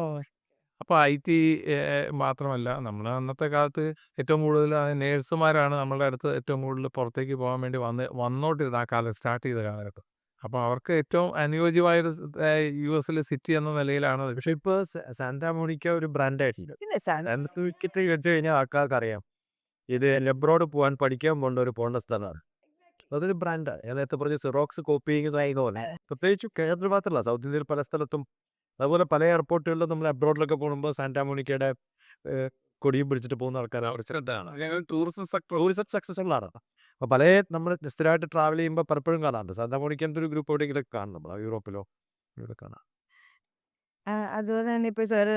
അപ്പോൾ ഐ ടി മാത്രമല്ല നമ്മൾ അന്നത്തെ കാലത്ത് ഏറ്റവും കൂടുതൽ നേഴ്സുമാരാണ് നമ്മളുടെ അടുത്ത് ഏറ്റവും കൂടുതൽ പുറത്തേക്ക് പോകാൻ വേണ്ടി വന്ന് വന്നോട്ടിരുന്നത് ആ കാലം സ്റ്റാർട്ട് ചെയ്ത കാലഘട്ടം അപ്പോൾ അവർക്ക് ഏറ്റവും അനുയോജ്യമായൊരു യു എസിലെ സിറ്റി എന്ന നിലയിലാണ് അത്. പക്ഷെ ഇപ്പൊ മോണിക്ക ഒരു ബ്രാൻഡായിട്ടില്ല പിന്നെ സാൻ വിക്കറ്റ് വെച്ച് കഴിഞ്ഞാൽ ആൾക്കാർക്ക് അറിയാം ഇത് ലെബ്രോഡ് പോകാൻ പഠിക്കാൻ പോകേണ്ട ഒരു പോകേണ്ട സ്ഥലമാണ്. അതൊരു ബ്രാൻഡാണ് ഞാൻ നേരത്തെ പറഞ്ഞ സിറോക്സ് കോപ്പി ചെയ്യുന്നതായിരുന്നു പോലെ. പ്രത്യേകിച്ച് കേരളത്തിൽ മാത്രമല്ല സൗത്ത് ഇന്ത്യയിൽ പല സ്ഥലത്തും. അതുപോലെ പല എയർപോർട്ടുകളിലും നമ്മൾ അബ്രോഡിലൊക്കെ പോകുമ്പോൾ സാന്റാ മോണിക്കയുടെ ഏഹ്, കൊടിയും പിടിച്ചിട്ട് പോകുന്ന ആൾക്കാരാണ്. ഞങ്ങൾ ടൂറിസം സെക്ടർ ടൂറിസം സക്സസ്ഫുൾ ആണ് അപ്പോൾ പല നമ്മൾ സ്ഥിരമായിട്ട് ട്രാവൽ ചെയ്യുമ്പോൾ പലപ്പോഴും കാണാറുണ്ട്. സാധാ മോണിക്കന്റെ ഒരു ഗ്രൂപ്പ് എവിടെയെങ്കിലും കാണും നമ്മൾ യൂറോപ്പിലോ ഇവിടെ കാണാം. ആ, അതുപോലെ തന്നെ ഇപ്പോൾ സാറ്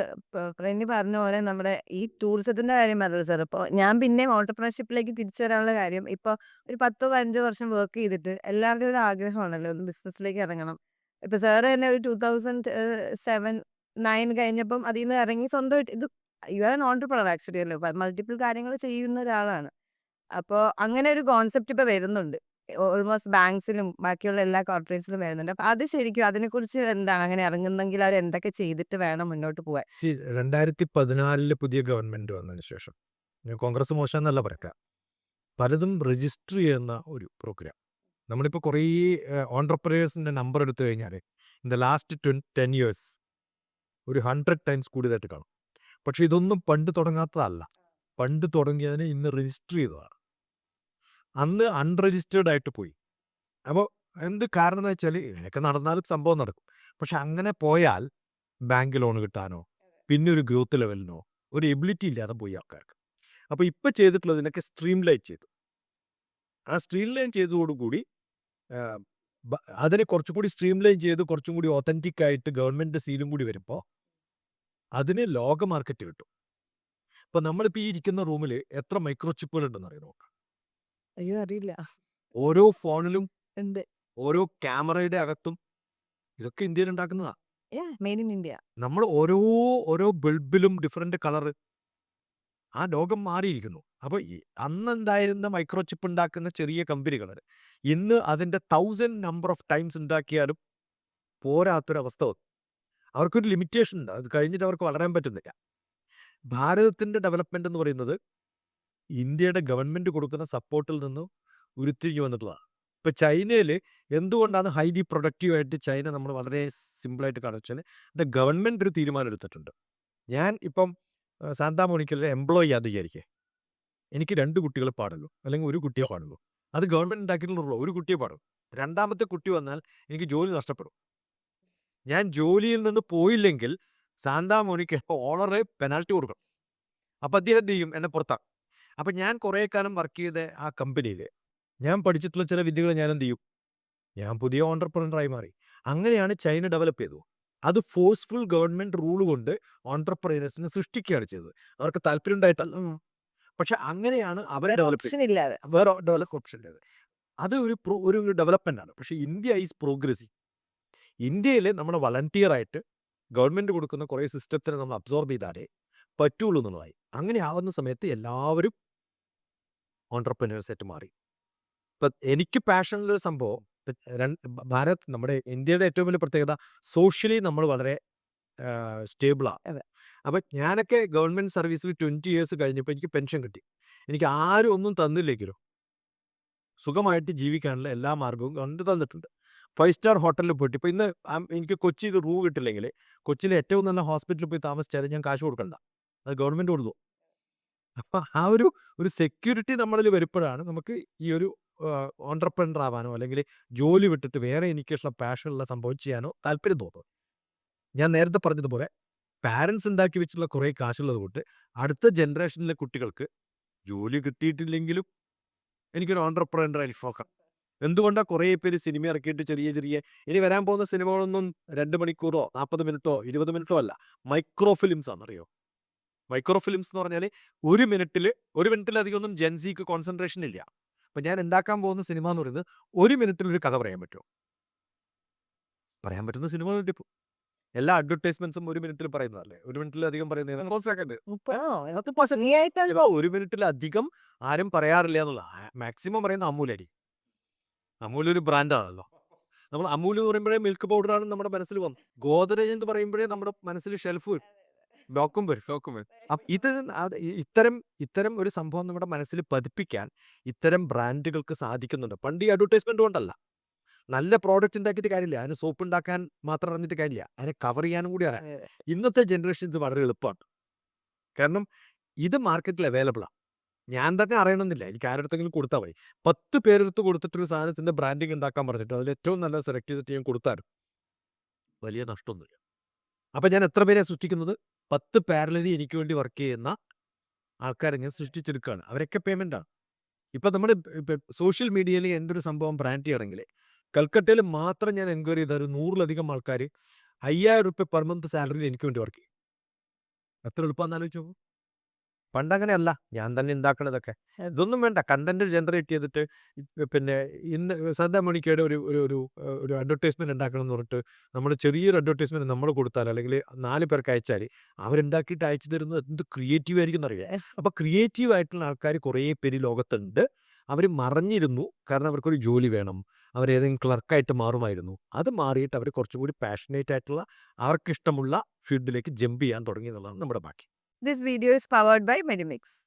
ഫ്രണ്ട് പറഞ്ഞ പോലെ നമ്മുടെ ഈ ടൂറിസത്തിന്റെ കാര്യം പറഞ്ഞത് സാർ ഇപ്പോൾ ഞാൻ പിന്നെ ഓണ്ടർപ്രണർഷിപ്പിലേക്ക് തിരിച്ചു വരാനുള്ള കാര്യം ഇപ്പോൾ ഒരു പത്തോ പതിനഞ്ചോ വർഷം വർക്ക് ചെയ്തിട്ട് എല്ലാവരുടെയും ഒരു ആഗ്രഹമാണല്ലോ ഒന്ന് ബിസിനസ്സിലേക്ക് ഇറങ്ങണം. ഇപ്പോൾ സാറ് തന്നെ ഒരു ടൂ തൗസൻഡ് സെവൻ നയൻ കഴിഞ്ഞപ്പം അതിൽ നിന്ന് ഇറങ്ങി സ്വന്തമായിട്ട് ഇത് you are an entrepreneur actually അല്ലേ? മൾട്ടിപ്പിൾ കാര്യങ്ങൾ ചെയ്യുന്ന ഒരാളാണ്. അപ്പോൾ അങ്ങനെ ഒരു കോൺസെപ്റ്റ് ഇപ്പോൾ വരുന്നുണ്ട്. ഓൾമോസ്റ്റ് ബാങ്ക്സിലും ബാക്കിയുള്ള എല്ലാ കോർപ്പറേറ്റ്സിലും വരുന്നുണ്ട്. അപ്പൊ അത് ശരിക്കും അതിനെക്കുറിച്ച് എന്താണ്? അങ്ങനെ ഇറങ്ങുന്നെങ്കിൽ അവർ എന്തൊക്കെ ചെയ്തിട്ട് വേണം മുന്നോട്ട് പോകാൻ സി രണ്ടായിരത്തി പതിനാലിൽ പുതിയ ഗവൺമെന്റ് വന്നതിന് ശേഷം കോൺഗ്രസ് മോശം എന്നല്ല പറയാം. പലതും രജിസ്റ്റർ ചെയ്യുന്ന ഒരു പ്രോഗ്രാം നമ്മളിപ്പോൾ കുറേ ഓൺടർപ്രനേഴ്സിന്റെ നമ്പർ എടുത്തു കഴിഞ്ഞാൽ in the last twenty ten years ഒരു ഹൺഡ്രഡ് ടൈംസ് കൂടുതലായിട്ട് കാണും. പക്ഷെ ഇതൊന്നും പണ്ട് തുടങ്ങാത്തതല്ല. പണ്ട് തുടങ്ങിയതിന് ഇന്ന് രജിസ്റ്റർ ചെയ്തതാണ്. അന്ന് അൺരജിസ്റ്റേർഡ് ആയിട്ട് പോയി. അപ്പോൾ എന്ത് കാരണം എന്ന് വെച്ചാൽ ഇതിനൊക്കെ നടന്നാലും സംഭവം നടക്കും. പക്ഷെ അങ്ങനെ പോയാൽ ബാങ്ക് ലോൺ കിട്ടാനോ പിന്നെ ഒരു ഗ്രോത്ത് ലെവലിനോ ഒരു എബിലിറ്റി ഇല്ലാതെ പോയി ആൾക്കാർക്ക്. അപ്പോൾ ഇപ്പം ചെയ്തിട്ടുള്ളതിനൊക്കെ സ്ട്രീം ലൈൻ ചെയ്തു. ആ സ്ട്രീം ലൈൻ ചെയ്തതോടുകൂടി അതിനെ കുറച്ചും കൂടി സ്ട്രീം ലൈൻ ചെയ്ത് കുറച്ചും കൂടി ഒത്തന്റിക് ആയിട്ട് ഗവൺമെന്റ് സീലും കൂടി വരുമ്പോൾ അതിന് ലോക മാർക്കറ്റ് കിട്ടും. അപ്പോൾ നമ്മളിപ്പോൾ ഈ ഇരിക്കുന്ന റൂമിൽ എത്ര മൈക്രോ ചിപ്പുകൾ ഉണ്ടെന്ന് അറിയാം നോക്കാം? അയ്യോ അറിയില്ല. ഓരോ ഫോണിലും ഉണ്ട്. ഓരോ ക്യാമറയുടെ അകത്തും ഇതൊക്കെ ഇന്ത്യയിൽ ഉണ്ടാക്കുന്നതാ. Made in India. നമ്മൾ ഓരോ ഓരോ ബൾബിലും ഡിഫറെന്റ് കളറ് ആ ലോകം മാറിയിരിക്കുന്നു. അപ്പോൾ അന്നുണ്ടായിരുന്ന മൈക്രോ ചിപ്പ് ഉണ്ടാക്കുന്ന ചെറിയ കമ്പനികൾ ഇന്ന് അതിന്റെ തൗസൻഡ് നമ്പർ ഓഫ് ടൈംസ് ഉണ്ടാക്കിയാലും പോരാത്തൊരവസ്ഥ വന്നു. അവർക്കൊരു ലിമിറ്റേഷൻ ഉണ്ട്. അത് കഴിഞ്ഞിട്ട് അവർക്ക് വളരാൻ പറ്റുന്നില്ല. ഭാരതത്തിന്റെ ഡെവലപ്മെന്റ് എന്ന് പറയുന്നത് ഇന്ത്യയുടെ ഗവൺമെന്റ് കൊടുക്കുന്ന സപ്പോർട്ടിൽ നിന്ന് ഉരുത്തിരിഞ്ഞു വന്നിട്ടുള്ളതാണ് ഇപ്പോൾ ചൈനയിൽ എന്തുകൊണ്ടാണ് ഹൈലി പ്രൊഡക്റ്റീവായിട്ട് ചൈന നമ്മൾ വളരെ സിമ്പിളായിട്ട് കാണുക വെച്ചാൽ ദ ഗവൺമെന്റ് ഒരു തീരുമാനം എടുത്തിട്ടുണ്ട്. ഞാൻ ഇപ്പം സാന്താമോണിക്കലിലെ സാന്താ മോണിക്കലിലെ എംപ്ലോയി ആണെന്ന് വിചാരിക്കേ. എനിക്ക് രണ്ട് കുട്ടികൾ പാടുള്ളൂ. അല്ലെങ്കിൽ ഒരു കുട്ടിയെ പാടുള്ളൂ. അത് ഗവൺമെന്റ് ഉണ്ടാക്കിയിട്ടുള്ളൂ ഒരു കുട്ടിയെ പാടും. രണ്ടാമത്തെ കുട്ടി വന്നാൽ എനിക്ക് ജോലി നഷ്ടപ്പെടും. ഞാൻ ജോലിയിൽ നിന്ന് പോയില്ലെങ്കിൽ സാന്താ മോണിക്ക ഓണറ് പെനാൽറ്റി കൊടുക്കണം. അപ്പം അദ്ദേഹം എന്ത് ചെയ്യും? എന്നെ പുറത്താക്കും. അപ്പം ഞാൻ കുറേ കാലം വർക്ക് ചെയ്ത ആ കമ്പനിയിൽ ഞാൻ പഠിച്ചിട്ടുള്ള ചില വിദ്യകൾ ഞാൻ എന്ത് ചെയ്യും? ഞാൻ പുതിയ ഓണ്ടർപ്രണറായി മാറി. അങ്ങനെയാണ് ചൈന ഡെവലപ്പ് ചെയ്തത്. അത് ഫോഴ്സ്ഫുൾ ഗവൺമെന്റ് റൂൾ കൊണ്ട് ഓണ്ടർപ്രീനേഴ്സിനെ സൃഷ്ടിക്കുകയാണ് ചെയ്തത്. അവർക്ക് താല്പര്യം ഉണ്ടായിട്ടല്ല. പക്ഷെ അങ്ങനെയാണ് അവരെ ഇല്ലാതെ. വേറെ ഡെവലപ്പ് ഓപ്ഷൻ ഉള്ളത് അത് ഒരു ഒരു ഡെവലപ്മെന്റ് ആണ്. പക്ഷേ ഇന്ത്യ ഈസ് പ്രോഗ്രസീവ് ഇന്ത്യയിൽ നമ്മൾ വളണ്ടിയർ ആയിട്ട് ഗവൺമെന്റ് കൊടുക്കുന്ന കുറേ സിസ്റ്റത്തിനെ നമ്മൾ അബ്സോർബ് ചെയ്താലേ പറ്റുള്ളൂ എന്നുള്ളതായി. അങ്ങനെ ആവുന്ന സമയത്ത് എല്ലാവരും ഓണ്ടർപ്രനേഴ്സായിട്ട് മാറി. ഇപ്പം എനിക്ക് പാഷനുള്ളൊരു സംഭവം ഭാരത് നമ്മുടെ ഇന്ത്യയുടെ ഏറ്റവും വലിയ പ്രത്യേകത സോഷ്യലി നമ്മൾ വളരെ സ്റ്റേബിളാണ്. അപ്പം ഞാനൊക്കെ ഗവൺമെന്റ് സർവീസിൽ ട്വന്റി ഇയേഴ്സ് കഴിഞ്ഞപ്പോൾ എനിക്ക് പെൻഷൻ കിട്ടി. എനിക്ക് ആരും ഒന്നും തന്നില്ലെങ്കിലും സുഖമായിട്ട് ജീവിക്കാനുള്ള എല്ലാ മാർഗവും ഗവൺമെന്റ് തന്നിട്ടുണ്ട്. ഫൈവ് സ്റ്റാർ ഹോട്ടലിൽ പോയിട്ട് ഇപ്പോൾ ഇന്ന് എനിക്ക് എനിക്ക് കൊച്ചിയിൽ റൂ കിട്ടില്ലെങ്കിൽ കൊച്ചിയിലെ ഏറ്റവും നല്ല ഹോസ്പിറ്റലിൽ പോയി താമസിച്ചാലും ഞാൻ കാശ് കൊടുക്കണ്ട. അത് ഗവൺമെന്റ് കൊടുത്തു. അപ്പം ആ ഒരു ഒരു സെക്യൂരിറ്റി നമ്മളിൽ വരുമ്പോഴാണ് നമുക്ക് ഈ ഒരു ഓണ്ടർപ്രണർ ആവാനോ അല്ലെങ്കിൽ ജോലി വിട്ടിട്ട് വേറെ എനിക്കുള്ള പാഷനുള്ള സംഭവം ചെയ്യാനോ താല്പര്യം തോന്നുന്നത്. ഞാൻ നേരത്തെ പറഞ്ഞതുപോലെ പാരൻസ് ഉണ്ടാക്കി വെച്ചിട്ടുള്ള കുറേ കാശുള്ളത് കൊണ്ട് അടുത്ത ജനറേഷനിലെ കുട്ടികൾക്ക് ജോലി കിട്ടിയിട്ടില്ലെങ്കിലും എനിക്കൊരു ഓണ്ടർപ്രണർ അനുഭവക്കാം എന്തുകൊണ്ടാണ് കുറേ പേര് സിനിമ ഇറക്കിയിട്ട് ചെറിയ ചെറിയ ഇനി വരാൻ പോകുന്ന സിനിമകളൊന്നും രണ്ട് മണിക്കൂറോ നാൽപ്പത് മിനിറ്റോ ഇരുപത് മിനിറ്റോ അല്ല മൈക്രോ ഫിലിംസ് ആണെന്നറിയോ? മൈക്രോ ഫിലിംസ് എന്ന് പറഞ്ഞാൽ ഒരു മിനിറ്റിൽ ഒരു മിനിറ്റിലധികം ഒന്നും ജെൻസിക്ക് കോൺസെൻട്രേഷൻ ഇല്ല. അപ്പം ഞാൻ ഉണ്ടാക്കാൻ പോകുന്ന സിനിമ എന്ന് പറയുന്നത് ഒരു മിനിറ്റിൽ ഒരു കഥ പറയാൻ പറ്റുമോ പറയാൻ പറ്റുന്ന സിനിമ ഇപ്പോൾ എല്ലാ അഡ്വർടൈസ്മെന്റ്സും ഒരു മിനിറ്റിൽ പറയുന്നതല്ലേ? ഒരു മിനിറ്റിൽ മിനിറ്റിലധികം പറയുന്നത് ഒരു നീ അധികം ഇപ്പൊ ഒരു മിനിറ്റിലധികം ആരും പറയാറില്ല എന്നുള്ള മാക്സിമം പറയുന്ന അമൂലായിരിക്കും അമൂൽ ഒരു ബ്രാൻഡാണല്ലോ നമ്മൾ അമൂൽ എന്ന് പറയുമ്പോഴേ മിൽക്ക് പൗഡറാണ് നമ്മുടെ മനസ്സിൽ വന്നത് ഗോദറേജ് എന്ന് പറയുമ്പോഴേ നമ്മുടെ മനസ്സിൽ ഷെൽഫ് വരും. ബ്ലോക്കും വരും. അപ്പൊ ഇത് അത് ഇ- ഇത്തരം ഇത്തരം ഒരു സംഭവം നമ്മുടെ മനസ്സിൽ പതിപ്പിക്കാൻ ഇത്തരം ബ്രാൻഡുകൾക്ക് സാധിക്കുന്നുണ്ട്. പണ്ട് ഈ അഡ്വർടൈസ്മെന്റ് കൊണ്ടല്ല. നല്ല പ്രോഡക്റ്റ് ഉണ്ടാക്കിയിട്ട് കാര്യമില്ല. അതിന് സോപ്പ് ഉണ്ടാക്കാൻ മാത്രം അറിഞ്ഞിട്ട് കാര്യമില്ല. അതിനെ കവർ ചെയ്യാനും കൂടി അറിയാം. ഇന്നത്തെ ജനറേഷൻ ഇത് വളരെ എളുപ്പമാണ്. കാരണം ഇത് മാർക്കറ്റിൽ അവൈലബിൾ ആണ് ഞാൻ തന്നെ അറിയണമെന്നില്ല. എനിക്ക് ആരുടെങ്കിലും കൊടുത്താൽ മതി. പത്ത് പേരെടുത്ത് കൊടുത്തിട്ടൊരു സാധനത്തിന്റെ ബ്രാൻഡിങ് ഉണ്ടാക്കാൻ പറഞ്ഞിട്ട് അതിൽ ഏറ്റവും നല്ല സെലക്ട് ചെയ്തിട്ട് ഞാൻ കൊടുത്താലും വലിയ നഷ്ടമൊന്നുമില്ല. അപ്പം ഞാൻ എത്ര പേരെ സൃഷ്ടിക്കുന്നത്? പത്ത് പാരലലി എനിക്ക് വേണ്ടി വർക്ക് ചെയ്യുന്ന ആൾക്കാരെ ഞാൻ സൃഷ്ടിച്ചെടുക്കുകയാണ് അവരൊക്കെ പേയ്മെന്റ് ആണ്. ഇപ്പം നമ്മൾ സോഷ്യൽ മീഡിയയിൽ എന്റെ ഒരു സംഭവം ബ്രാൻഡ് ചെയ്യണമെങ്കിൽ കൽക്കട്ടയിൽ മാത്രം ഞാൻ എൻക്വയറി ചെയ്ത ഒരു നൂറിലധികം ആൾക്കാർ അയ്യായിരം റുപ്യ പെർ മന്ത് സാലറിയിൽ എനിക്ക് വേണ്ടി വർക്ക് ചെയ്യും. എത്ര എളുപ്പമാണെന്ന് ആലോചിച്ചു പണ്ടങ്ങനെയല്ല. ഞാൻ തന്നെ ഉണ്ടാക്കണതൊക്കെ ഇതൊന്നും വേണ്ട. കണ്ടന്റ് ജനറേറ്റ് ചെയ്തിട്ട് പിന്നെ ഇന്ന് സദാ മണിക്കയുടെ ഒരു ഒരു ഒരു ഒരു അഡ്വർടൈസ്മെന്റ് ഉണ്ടാക്കണം എന്ന് പറഞ്ഞിട്ട് നമ്മൾ ചെറിയൊരു അഡ്വർടൈസ്മെന്റ് നമ്മൾ കൊടുത്താൽ അല്ലെങ്കിൽ നാല് പേർക്ക് അയച്ചാൽ അവരുണ്ടാക്കിയിട്ട് അയച്ചു തരുന്നത് എന്ത് ക്രിയേറ്റീവ് ആയിരിക്കും എന്നറിയാം അപ്പൊ ക്രിയേറ്റീവ് ആയിട്ടുള്ള ആൾക്കാർ കുറേ പേര് ലോകത്തുണ്ട്. അവർ മറഞ്ഞിരുന്നു. കാരണം അവർക്കൊരു ജോലി വേണം. അവർ ഏതെങ്കിലും ക്ലർക്കായിട്ട് മാറുമായിരുന്നു. അത് മാറിയിട്ട് അവർ കുറച്ചും കൂടി പാഷനേറ്റ് ആയിട്ടുള്ള അവർക്കിഷ്ടമുള്ള ഫീൽഡിലേക്ക് ജമ്പ് ചെയ്യാൻ തുടങ്ങി എന്നുള്ളതാണ് നമ്മുടെ ബാക്കി. This video is powered by Medimix.